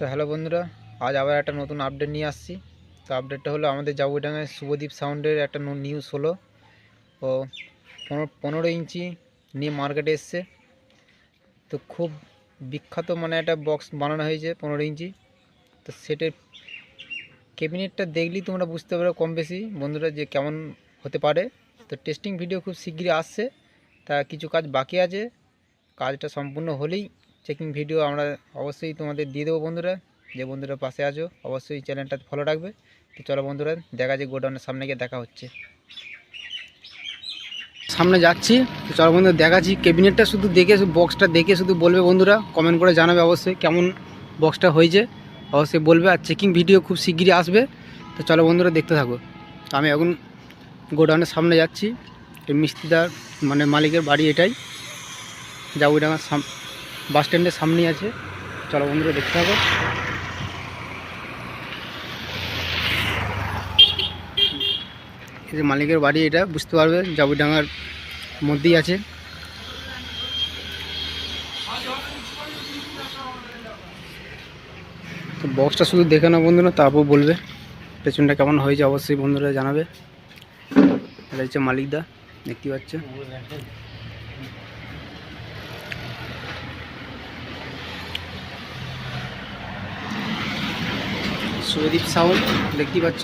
তো হ্যালো বন্ধুরা, আজ আবার একটা নতুন আপডেট নিয়ে আসছি। তো আপডেটটা হলো আমাদের জাবুডাঙ্গায় শুভদীপ সাউন্ডের একটা নিউজ হলো। ও পনেরো ইঞ্চি নিয়ে মার্কেটে এসছে। তো খুব বিখ্যাত মানে একটা বক্স বানানো হয়েছে পনেরো ইঞ্চি। তো সেটের ক্যাবিনেটটা দেখলেই তোমরা বুঝতে পারো কম বেশি। বন্ধুরা, যে কেমন হতে পারে। তো টেস্টিং ভিডিও খুব শীঘ্রই আসছে। তা কিছু কাজ বাকি আছে। কাজটা সম্পূর্ণ হলেই চেকিং ভিডিও আমরা অবশ্যই তোমাদের দিয়ে দেবো বন্ধুরা। যে বন্ধুরা পাশে আছো, অবশ্যই চ্যানেলটা ফলো রাখবে। তো চলো বন্ধুরা, দেখা যায় গোডাউনের সামনে গিয়ে দেখা হচ্ছে। সামনে যাচ্ছি, তো চলো বন্ধুরা, দেখাচ্ছি। ক্যাবিনেটটা শুধু দেখে বক্সটা দেখে শুধু বলবে বন্ধুরা কমেন্ট করে জানাবে অবশ্যই কেমন বক্সটা হয়েছে। অবশ্যই বলবে আর চেকিং ভিডিও খুব শিগগিরই আসবে। তো চলো বন্ধুরা, দেখতে থাকো। তো আমি এখন গোডাউনের সামনে যাচ্ছি। এই মিস্ত্রিদার মানে মালিকের বাড়ি এটাই। জাবুডাঙ্গার সাম বাস স্ট্যান্ডের সামনেই আছে। চলো বন্ধুরা, দেখতে থাকো। যে মালিকের বাড়ি, এটা বুঝতে পারবে জাবুডাঙ্গার মধ্যেই আছে। তো বক্সটা শুধু দেখে নাও বন্ধুরা, তারপর বলবে পেছনটা কেমন হয়েছে, অবশ্যই বন্ধুরা জানাবে। এটা হচ্ছে মালিকদা, দেখতে পাচ্ছ। শুভদীপ সাউন্ড দেখতেই পাচ্ছ।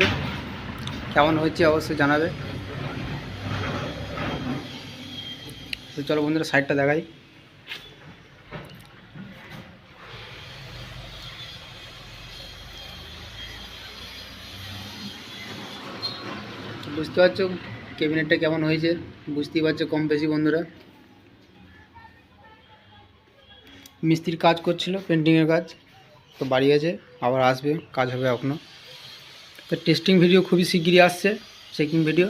কেমন হচ্ছে অবশ্যই জানাবে। চলো বন্ধুরা সাইডটা দেখাই। বুঝতে পারছ ক্যাবিনেটটা কেমন হয়েছে? বুঝতেই পারছ কম বেশি বন্ধুরা। মিস্ত্রির কাজ করছিল পেন্টিংয়ের কাজ। তো বাড়ি আছে, আবার আসবে, কাজ হবে এখনও তো টেস্টিং ভিডিও খুবই শিগগিরই আসছে চেকিং ভিডিও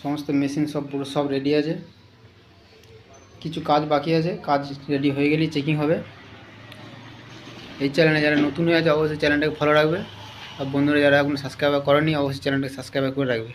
সমস্ত মেশিন সব পুরো সব রেডি আছে। কিছু কাজ বাকি আছে, কাজ রেডি হয়ে গেলেই চেকিং হবে। এই চ্যানেলে যারা নতুন হয়ে আছে, অবশ্যই চ্যানেলটাকে ফলো রাখবে। আর বন্ধুরা যারা এখন সাবস্ক্রাইব করেনি, অবশ্যই চ্যানেলটাকে সাবস্ক্রাইব করে রাখবে।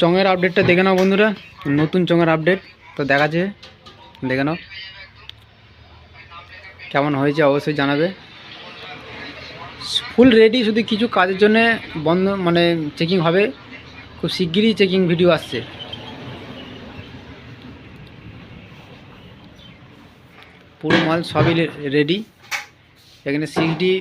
চঙের আপডেটটা দেখে নাও বন্ধুরা। নতুন চঙের আপডেট তো দেখাচ্ছে, দেখে নাও। কেমন হয়েছে অবশ্যই জানাবে। ফুল রেডি শুধু কিছু কাজের জন্য বন্ধ মানে চেকিং হবে। খুব শিগগিরই চেকিং ভিডিও আসছে। পুরো মাল সবই রেডি এখানে সিক্স ডি